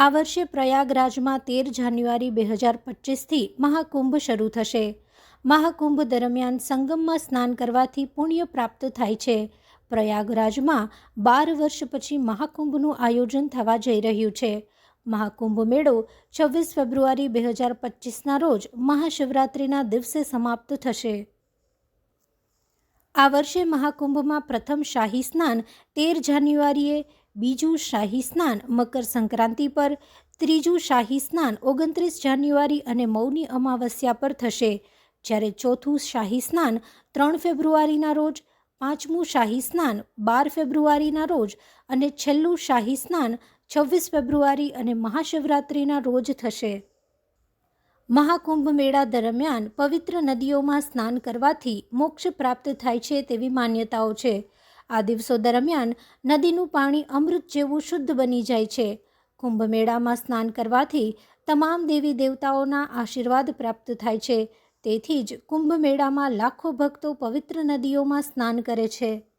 આ વર્ષે પ્રયાગરાજમાં તેર જાન્યુઆરી બે હજાર પચીસથી મહાકુંભ શરૂ થશે. મહાકુંભ દરમિયાન સંગમમાં સ્નાન કરવાથી પુણ્ય પ્રાપ્ત થાય છે. પ્રયાગરાજમાં બાર વર્ષ પછી મહાકુંભનું આયોજન થવા જઈ રહ્યું છે. મહાકુંભ મેળો છવ્વીસ ફેબ્રુઆરી બે હજાર પચીસના રોજ મહાશિવરાત્રિના દિવસે સમાપ્ત થશે. આ વર્ષે મહાકુંભમાં પ્રથમ શાહી સ્નાન તેર જાન્યુઆરીએ બીજું શાહી સ્નાન મકર સંક્રાંતિ પર, ત્રીજું શાહી સ્નાન ઓગણત્રીસ જાન્યુઆરી અને મૌની અમાવસ્યા પર થશે. જ્યારે ચોથું શાહી સ્નાન ત્રણ ફેબ્રુઆરીના રોજ, પાંચમું શાહી સ્નાન બાર ફેબ્રુઆરીના રોજ અને છેલ્લું શાહી સ્નાન છવ્વીસ ફેબ્રુઆરી અને મહાશિવરાત્રિના રોજ થશે. મહાકુંભ મેળા દરમિયાન પવિત્ર નદીઓમાં સ્નાન કરવાથી મોક્ષ પ્રાપ્ત થાય છે તેવી માન્યતાઓ છે. આ દિવસો દરમિયાન નદીનું પાણી અમૃત જેવું શુદ્ધ બની જાય છે. કુંભમેળામાં સ્નાન કરવાથી તમામ દેવી દેવતાઓના આશીર્વાદ પ્રાપ્ત થાય છે. તેથી જ કુંભમેળામાં લાખો ભક્તો પવિત્ર નદીઓમાં સ્નાન કરે છે.